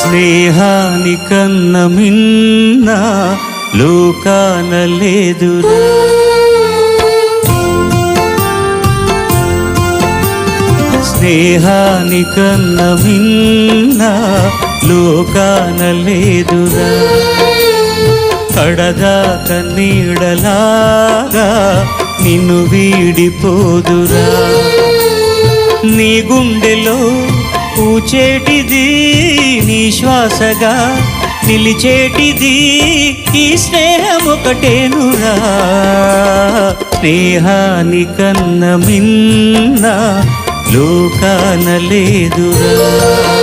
స్నేహాని కన్న మిన్న లోకాన లేదురా. స్నేహాని కన్న మిన్న లోకాన లేదురా. కడదాక నీడలాగా నిన్ను వీడిపోదురా. నీ గుండెలో పూచేటిది నీ శ్వాసగా నిలిచేటిది ఈ స్నేహం ఒకటేనురా స్నేహాని కన్న మిన్న లోకాన లేదురా.